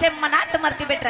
செம்ம நாட்டு மரத்தி பெற்ற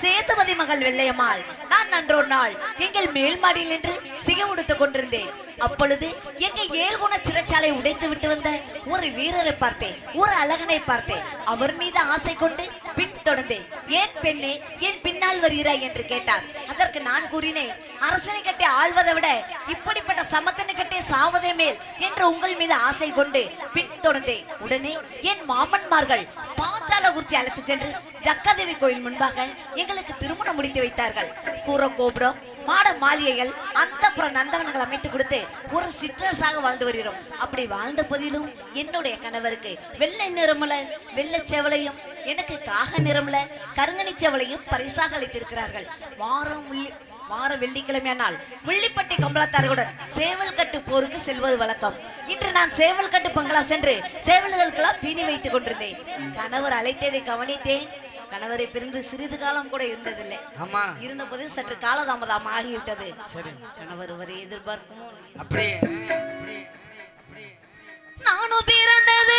சேதுபதி மகள் வெள்ளையம்மாள். நான் அன்றொரு நாள் எங்கள் மேல் மாடியில் நின்று சிகை உடுத்துக் கொண்டிருந்தேன். அப்பொழுது எங்க ஏழ்குண சிறைச்சாலை உடைத்து விட்டு வந்த ஒரு வீரரை பார்த்தேன். ஒரு அழகனை பார்த்தேன். அவர் மீது ஆசை கொண்டு பின் தொடர்ந்தேன் ஏன் பெண்ணே ஏன் பின்னால் வருகிறாய் என்று கேட்டார். அதற்கு நான் கூறினேன் அரசனை கட்டி ஆள்வதை விட இப்படிப்பட்ட சமத்தனை கட்டி சாவதே மேல் என்று உங்கள் மீது ஆசை கொண்டு பின் தொடர்ந்தேன் உடனே என் மாமன்மார்கள் பாஞ்சால குறிச்சி அழைத்து சென்று ஜக்காதேவி கோயில் முன்பாக எங்களுக்கு திருமணம் முடித்து வைத்தார்கள். கூற கோபுரம் மாட மாளிகைகள் அந்த நந்தவனங்கள் அமைத்து கொடுத்து ஒரு சிற்றரசாக வாழ்ந்து வருகிறோம். அப்படி வாழ்ந்த போதிலும் என்னுடைய கணவருக்கு வெள்ளை நிறமல வெள்ளை செவலையும் எனக்கு காக நிறமுல கருங்கனி செவலையும் பரிசாக அளித்திருக்கிறார்கள். வாரம் வார வெள்ளிக்கிழமையானால் முள்ளிப்பட்டி கம்பளத்தார்களுடன் சேவல் கட்டு போருக்கு செல்வது வழக்கம். இன்று நான் சேவல் கட்டு பங்களா சென்று சேவல்களுக்கெல்லாம் தீனி வைத்துக் கொண்டிருந்தேன். கணவர் அழைத்ததை கவனித்தேன். கணவரை பிரிந்து சிறிது காலம் கூட இருந்ததில்லை. ஆமா. இருந்த போது சற்று காலதாமதம் ஆகிவிட்டது. கணவர் வரை எதிர்பார்க்கும் அப்படியே. நானும் பிறந்தது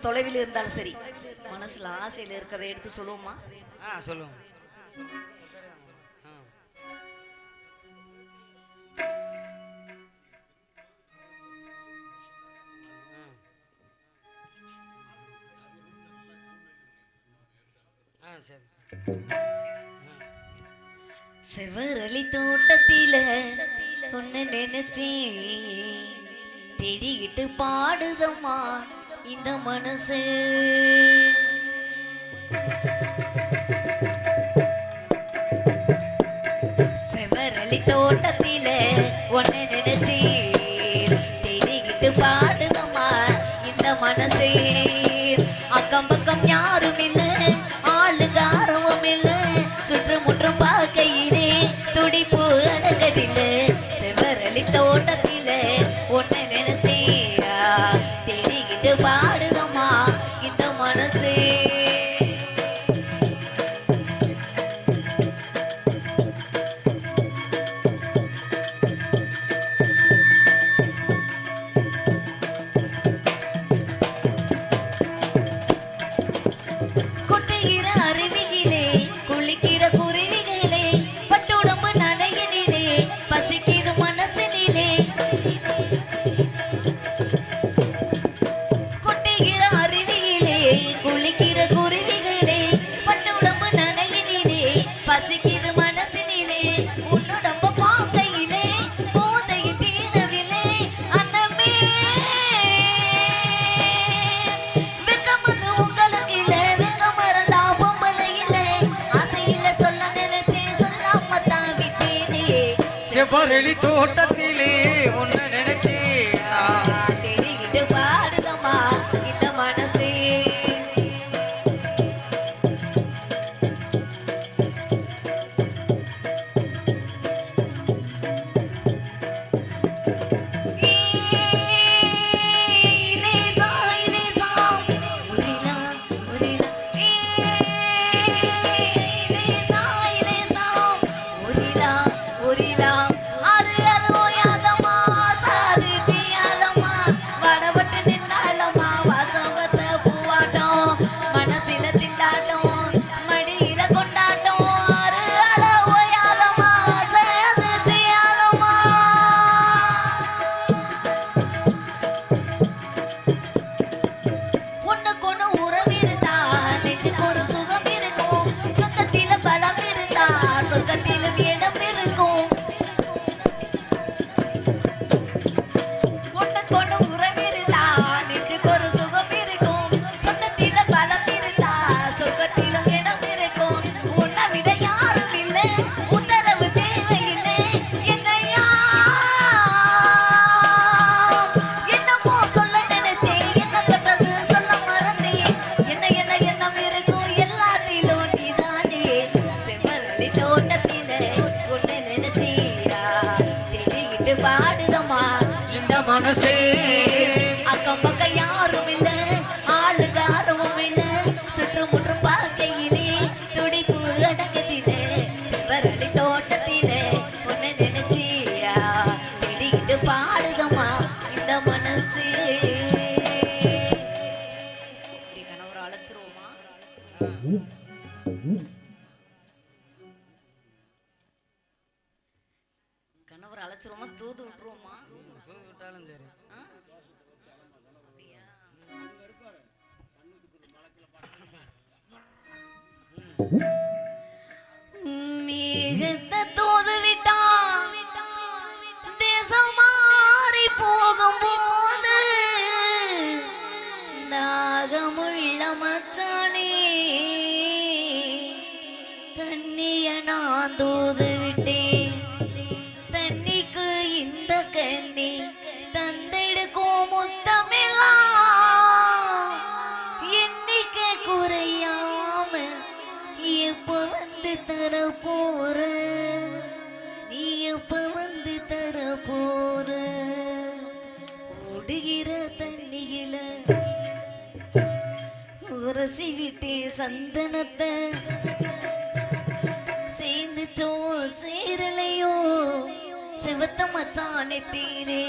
தொலைவில் இருந்தாலும் சரி மனசுல ஆசையில இருக்கிறத எடுத்து சொல்லுவோமா? ஆ சொல்லுவோம். செவ்வரளி தோட்டத்தில பொண்ணு நினைச்சேன். தேடிக்கிட்டு பாடுதம்மா. இந்த மனசு. முரளி தோட்டத்திலே உன்ன அவரடி தோட்ட சந்தனத்தை சேர்ந்துச்சோ சேரலையோ சிவத்த மச்சான் நெட்டீரே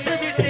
தண்ணியிலே உரசி விட்டு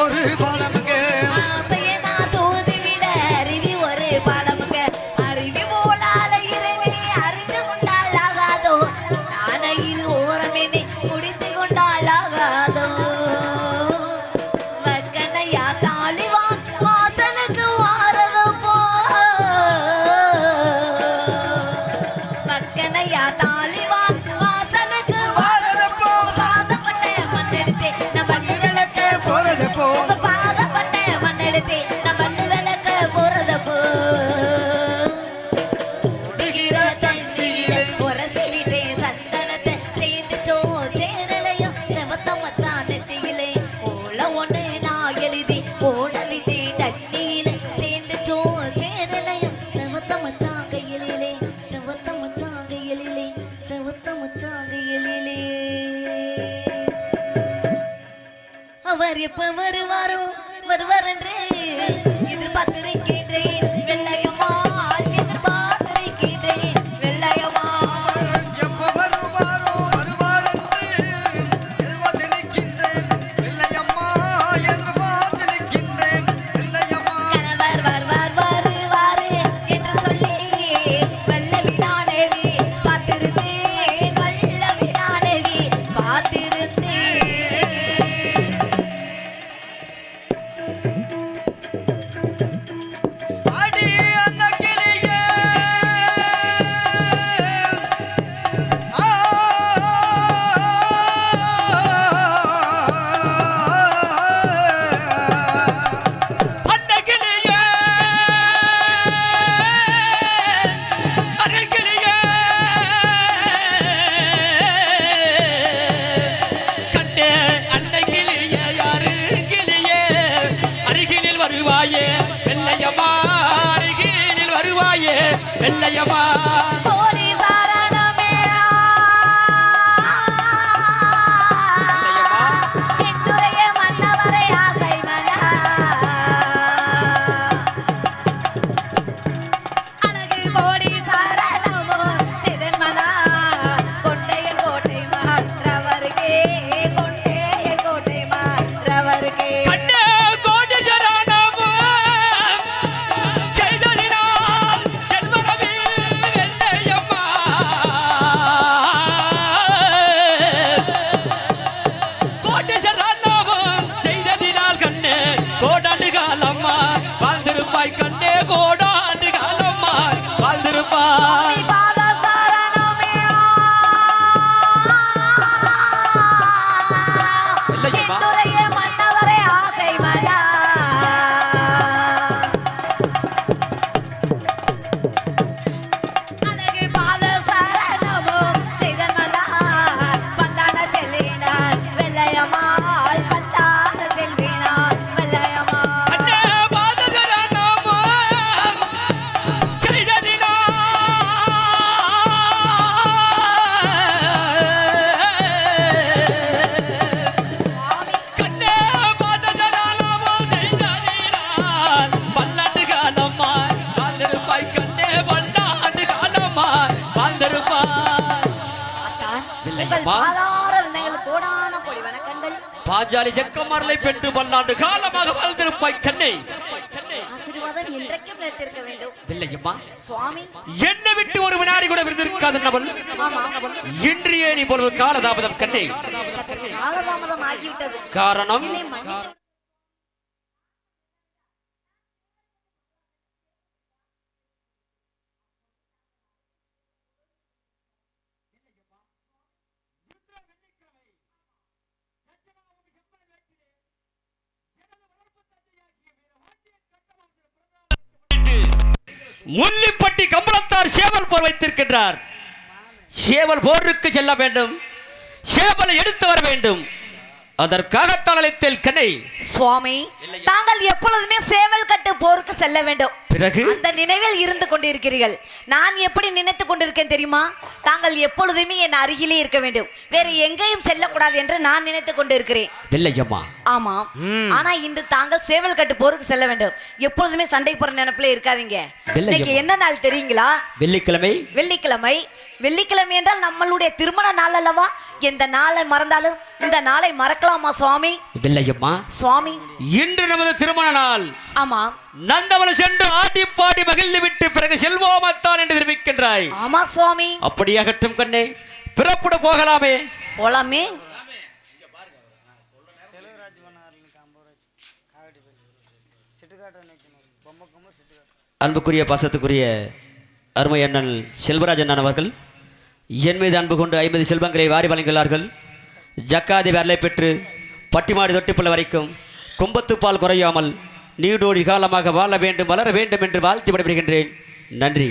পরিবার எப்ப வருவாரோ? ஜக்கமாரலை பெற்று பல்லாண்டு காலமாக வாழ்ந்திருப்பாய் கண்ணே ஆசீர்வாதம் என்றைக்கும் நிலைத்திருக்க வேண்டும். இல்லையம்மா. சுவாமி. என்னை விட்டு ஒரு வினாடி கூட விருந்திருக்காத நபல் இன்றைய நீ பொழுது காலதாமதம் கண்ணே. சற்று காலதாமதம் ஆகிவிட்டது. காரணம்? முள்ளிப்பட்டி கம்பளத்தார் சேவல் போர் வைத்திருக்கின்றார். சேவல் போருக்கு செல்ல வேண்டும். சேவலை எடுத்து வர வேண்டும். அதற்காகத்தான் அழைத்தேன் கண்ணை சுவாமி தாங்கள் எப்பொழுதுமே சேவல் கட்டு போருக்கு செல்ல வேண்டும். பிறகு? அந்த நினைவில் இருந்து கொண்டிருக்கிறீர்கள். நான் எப்படி நினைத்துக் கொண்டிருக்கேன் தெரியுமா? தாங்கள் எப்பொழுதுமே என் அருகிலே இருக்க வேண்டும். வேற எங்கேயும் செல்லக்கூடாது என்று நான் நினைத்துக் கொண்டிருக்கிறேன். இல்லையம்மா. ஆமா. ஆனா இன்று தாங்கள் சேவல் கட்டு போருக்கு செல்ல வேண்டும். எப்பொழுதுமே சண்டை போற நினைப்புல இருக்காதீங்க. இன்னைக்கு என்ன நாள் தெரியுங்களா? வெள்ளிக்கிழமை? வெள்ளிக்கிழமை. வெள்ளிக்கிழமை என்றால் நம்மளுடைய திருமண நாள் அல்லவா? எந்த நாளை மறந்தாலும் இந்த நாளை மறக்கலாமா சுவாமி? வெள்ளையம்மா சுவாமி. இன்று நமது திருமண நாள். ஆமா. நந்தவனம் சென்று ஆடி பாடி மகிழ்ந்து விட்டு பிறகு செல்வோமத்தான் என்று தெரிவிக்கின்றாய் ஆமா சுவாமி. அப்படியாகட்டும் கண்ணே பிறப்புட போகலாமே. போலாமே. அன்புக்குரிய பாசத்துக்குரிய அருமை அண்ணன் செல்வராஜ் அண்ணன் அவர்கள் என் மீது அன்பு கொண்டு ஐம்பது செல்வங்களை வாரி வழங்குகிறார்கள் ஜக்காதி வரலை பெற்று பட்டிமாடி தொட்டிப்புள்ள வரைக்கும் கும்பத்து பால் குறையாமல் நீடோடி காலமாக வாழ வேண்டும் வளர வேண்டும் என்று வாழ்த்து விடைபெறுகின்றேன். நன்றி.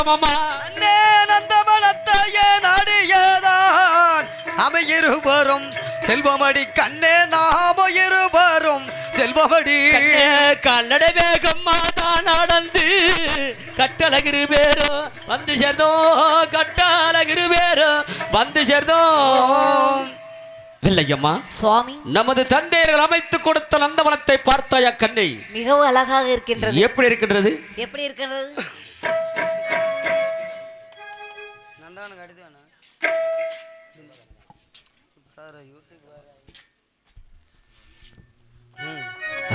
செல்வமமா கண்ணே நந்தவனத்தைய நாடியதான். நாம இருவரும் செல்வமடி கண்ணே நாம இருவரும் செல்வமடி. கல்லட வேகம்மா தான் நடந்து. கட்டழகிரு பேரோ வந்து சேர்ந்தோ கட்டழகிரு பேரோ வந்து சேர்ந்தோ. இல்லையம்மா சுவாமி. நமது தந்தையர்கள் அமைத்து கொடுத்த நந்தவனத்தை பார்த்தாயா கண்ணை? மிகவும் அழகாக இருக்கின்றது. எப்படி இருக்கின்றது? எப்படி இருக்கிறது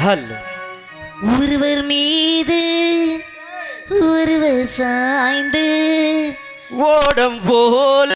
ஹலோ ஒருவர் மீது ஒருவர் சாய்ந்து ஓடம் போல